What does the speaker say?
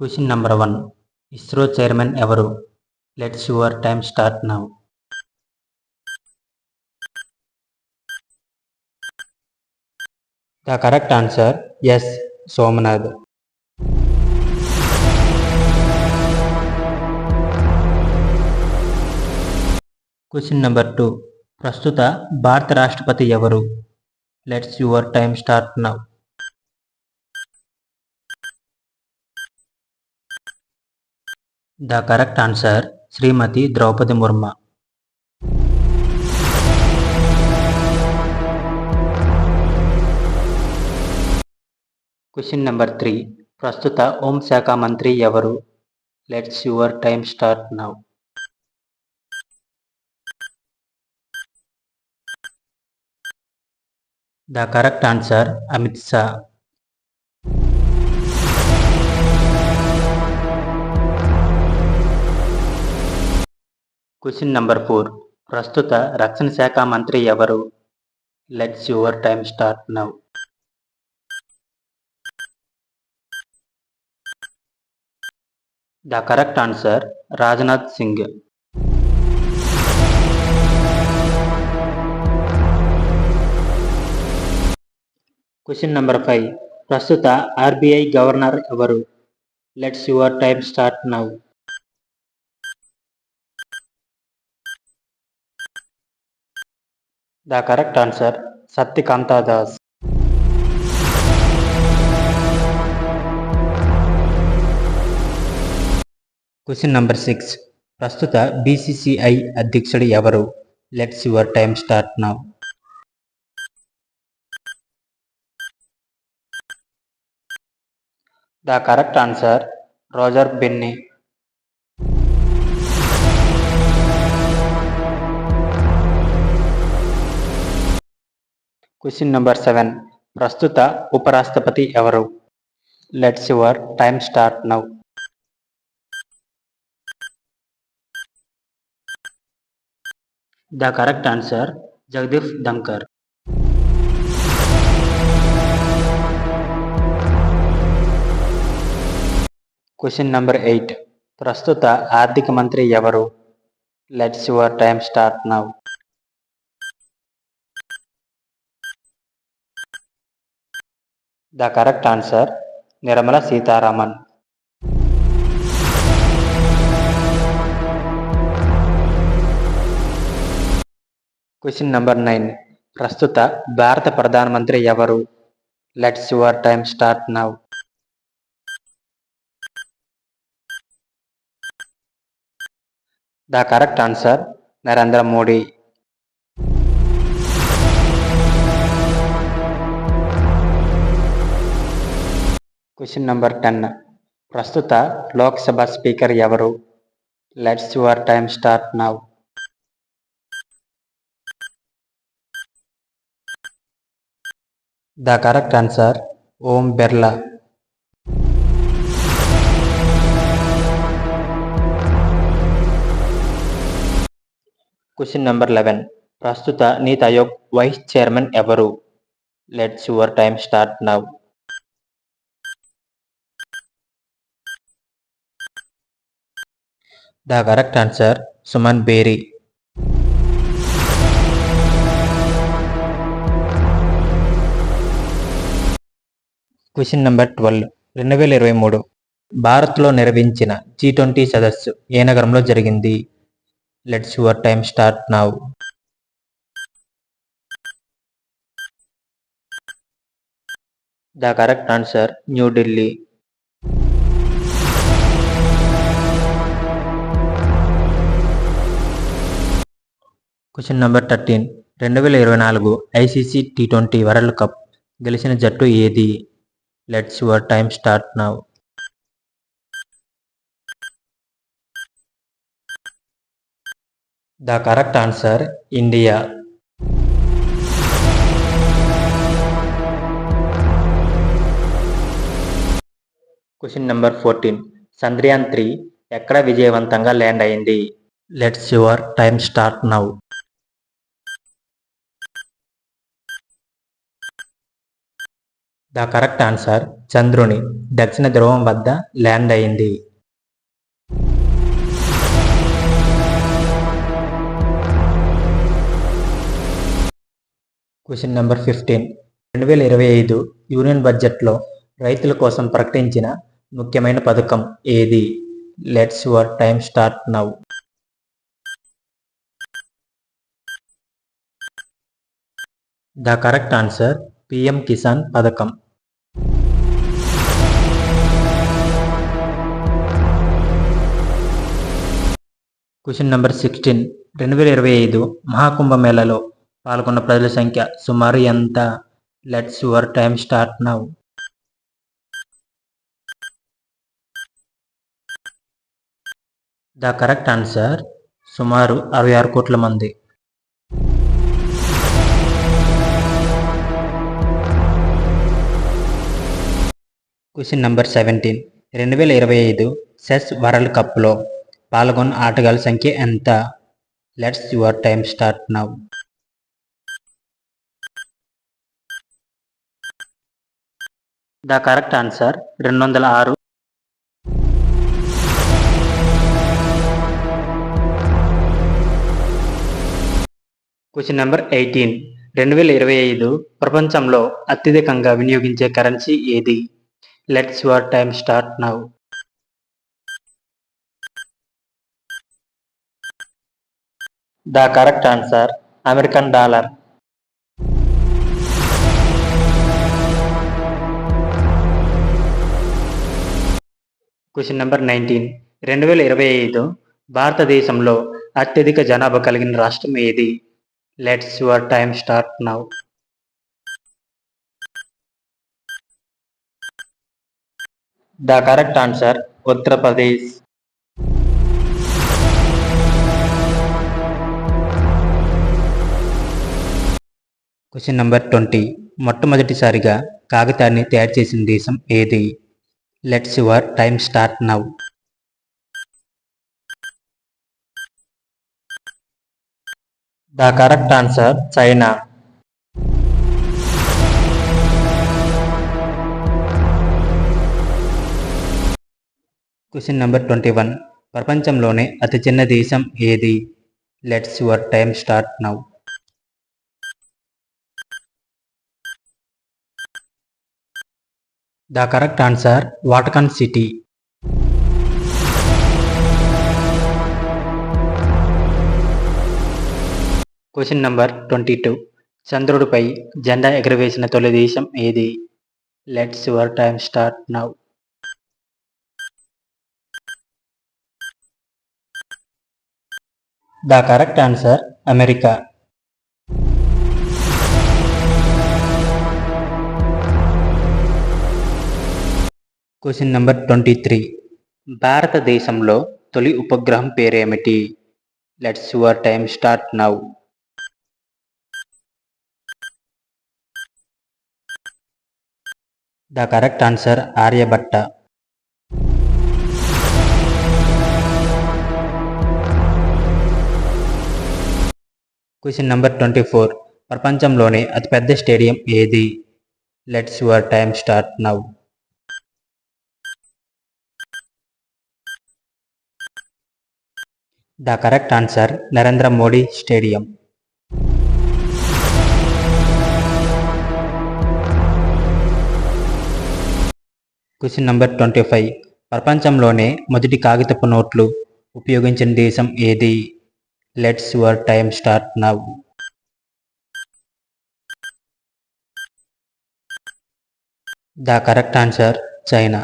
Question number one ISRO chairman ఎవరు? Let's your time start now the correct answer S Somnath question number two. ప్రస్తుత భారత రాష్ట్రపతి ఎవరు? Let's your time start now the correct answer Shrimati Droupadi Murmu question number three ప్రస్తుత హోంశాఖ మంత్రి ఎవరు? Let's your time start now the correct answer Amit Shah question number four ప్రస్తుత రక్షణ శాఖ మంత్రి ఎవరు? Let's your time start now the correct answer Rajnath Singh question number five ప్రస్తుత ఆర్బీఐ గవర్నర్ ఎవరు? Let's your time start now the correct answer Shaktikanta Das question number six ప్రస్తుత BCCI అధ్యక్షుడు ఎవరు? Let's your time start now the correct answer Roger Binny. Question number seven. ప్రస్తుత ఉపరాష్ట్రపతి ఎవరు? Let's your time start now. The correct answer Jagdeep Dhankhar question number eight ప్రస్తుత ఆర్థిక మంత్రి ఎవరు? Let's your time start now the correct answer Nirmala Sitharaman question number nine ప్రస్తుత భారత ప్రధానమంత్రి ఎవరు? Let's your time start now the correct answer Narendra Modi. Question number ten. ప్రస్తుత Lok Sabha speaker ఎవరు? Let's your time start now. The correct answer Om Birla. Question number eleven ప్రస్తుత NITI Aayog vice chairman ఎవరు? Let's your time start now the correct answer Suman Bery question number twelve రెండు వేల ఇరవై మూడు. భారత్లో నిర్వహించిన జీ ట్వంటీ సదస్సు ఏ నగరంలో జరిగింది? Let's your time start now the correct answer New Delhi question number thirteen రెండు వేల ఇరవై నాలుగు ICC T twenty world cup గెలిచిన జట్టు ఏది? Let's your time start now the correct answer India. Question number fourteen. Chandrayaan three ఎక్కడ విజయవంతంగా land అయింది? Let's your time start now the correct answer చంద్రుని దక్షిణ ధ్రువం వద్ద ల్యాండ్ అయింది. Question number fifteen. రెండు వేల ఇరవై ఐదు యూనియన్ బడ్జెట్లో రైతుల కోసం ప్రకటించిన ముఖ్యమైన పథకం ఏది? Let's your time start now. The correct answer PM Kisan పథకం. Question number sixteen. రెండు వేల ఇరవై ఐదు మహాకుంభమేళలో పాల్గొన్న ప్రజల సంఖ్య సుమారు ఎంత? Let's your time start now the correct answer సుమారు అరవై ఆరు కోట్ల మంది. క్వశ్చన్ నెంబర్ సెవెంటీన్ రెండు వేల ఇరవై ఐదు సెస్ వరల్డ్ కప్లో పాల్గొన్న ఆటగాళ్ళ సంఖ్య ఎంత? Let's your time start now the correct answer రెండు వందల ఆరు. Question number eighteen. రెండు వేల ఇరవై ఐదు ప్రపంచంలో అత్యధికంగా వినియోగించే కరెన్సీ ఏది? Let's your time start now. The correct answer American dollar. Question number nineteen రెండు వేల ఇరవై ఐదు భారతదేశంలో అత్యధిక జనాభా కలిగిన రాష్ట్రం ఏది? Let's your time start now the correct answer Uttar Pradesh question number twenty మొట్టమొదటిసారిగా కాగితాన్ని తయారు చేసిన దేశం ఏది? Let's your time start now the correct answer China question number twenty one ప్రపంచంలోనే అతి చిన్న దేశం ఏది? Let's your time start now the correct answer Vatican city. Question number twenty two. చంద్రుడిపై జెండా ఎగరవేసిన తొలి దేశం ఏది? Let's your time start now. The correct answer America. Question number twenty three. భారతదేశంలో తొలి ఉపగ్రహం పేరేమిటి? Let's your time start now. The correct answer Aryabhata. Question number twenty four. ప్రపంచంలోనే అతిపెద్ద స్టేడియం ఏది? Let's your time start now. The correct answer Narendra Modi stadium. Question number twenty five. ప్రపంచంలోనే మొదటి కాగితపు నోట్లు ఉపయోగించిన దేశం ఏది? Let's your time start now the correct answer China.